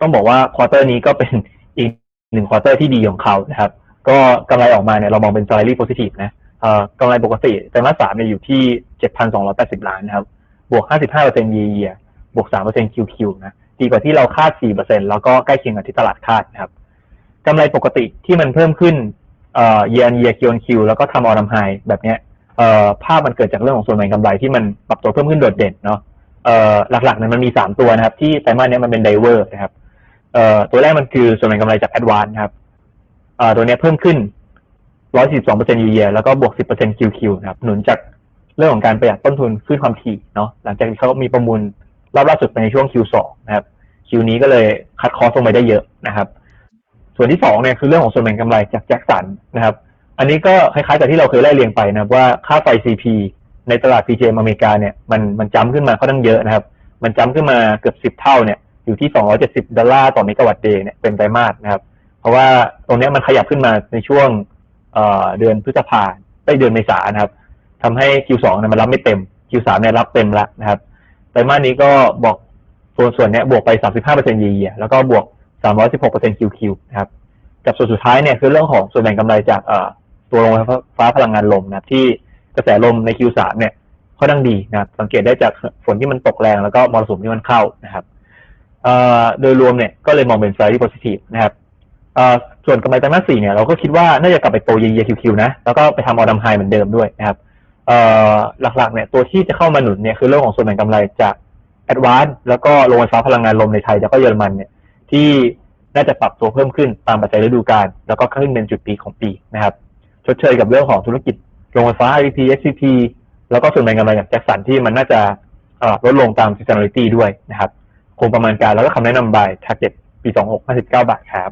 ต้องบอกว่าควอเตอร์นี้ก็เป็นอีกหนึ่งควอเตอร์ที่ดีของเขานะครับ ก็กำไรออกมาเนี่ยเรามองเป็น slightly positive นะเอ่อกำไรปกติไตรมาสสามเนี่ยอยู่ที่ 7,280 ล้านนะครับ บวก 55% year year บวก 3% QQ นะ ดีกว่าที่เราคาด 4%แล้วก็ใกล้เคียงกับที่ตลาดคาดนะครับกำไรปกติที่มันเพิ่มขึ้นเอ่อ year on year Q on Q แล้วก็ทำออ m ม high แบบเนี้ยเอ่อภาพมันเกิดจากเรื่องของส่วนแบ่งกำไรที่มันปรับตัวเพิ่มขึ้นโดดเด่นเนาะเอ่อหลักๆเนี่ยมันมี 3 ตัวนะครับ ที่ไตรมาสเนี้ยมันเป็นไดเวอร์นะครับ เอ่อตัวแรกมันคือส่วนแบ่งกำไรจาก Advance นครับเอ่อตัวนี้เพิ่มขึ้น 142% year year แล้วก็บวก 10% QQ นะครับ หนุนจากเรื่องของการประหยัดต้นทุนขึ้นความถี่เนาะหลังจากที่เขามีประมูลรอบล่าสุดไปในช่วง Q2 นะครับ Q นี้ก็เลยคัดคอสลงไปได้เยอะนะครับ ส่วนที่สองเนี่ยคือเรื่องของส่วนแบ่งกำไรจากแจ็คสันนะครับ อันนี้ก็คล้ายๆกับที่เราเคยไล่เรียงไปนะครับว่าค่าไฟ CP ในตลาด PJM อเมริกาเนี่ยมันมันจ้ำขึ้นมาค่อนข้างเยอะนะครับ มันจ้ำขึ้นมาเกือบสิบ10เท่าเนี่ย อยู่ที่ 270 ดอลลาร์ต่อเมกะวัตต์เดย์เนี่ยเป็นไตรมาสนะครับ เพราะว่าตรงนี้มันขยับขึ้นมาในช่วงเอ่อเดือนพฤษภาไปเดือนเมษายนะครับทำให้ Q2 เนี่ยมันรับไม่เต็ม Q3 เนี่ยรับเต็มแล้วนะครับ ไตรมาสนี้ก็บอกส่วนส่วนเนี้ยบวกไป 35%เยียแล้วก็บวก 316% QQ นะครับ กับส่วนสุดท้ายเนี่ยคือเรื่องของส่วนแบ่งกำไรจากเอ่อตัวโรงไฟฟ้าพลังงานลมนะที่กระแสลมใน Q3 เนี่ยค่อนข้างดีนะสังเกตได้จากฝนที่มันตกแรงแล้วก็มรสุมที่มันเข้านะครับ โดยรวมเนี่ยก็เลยมองเป็น slightly positive นะครับส่วนกำไรไตรมาสสี่เนี่ยเราก็คิดว่าน่าจะกลับไปโตเยียคิวๆนะ แล้วก็ไปทำออดัมไฮเหมือนเดิมด้วยนะครับหลักๆเนี่ยตัวที่จะเข้ามาหนุนเนี่ยคือเรื่องของส่วนแบ่งกำไรจาก Advance แล้วก็โรงไฟฟ้าพลังงานลมในไทย แล้วก็เยอรมันเนี่ยที่น่าจะปรับตัวเพิ่มขึ้นตามปัจจัยฤดูกาลแล้วก็ขึ้นเป็นจุดปีของปีนะครับชดเชยกับเรื่องของธุรกิจโรงไฟฟ้า IPP SCP แล้วก็ส่วนแบ่งกำไรจากแจ็คสันที่มันน่าจะลดลงตาม seasonality ด้วยนะครับ คงประมาณการแล้วก็คำแนะนำ by target ปี 26 59 บาทครับ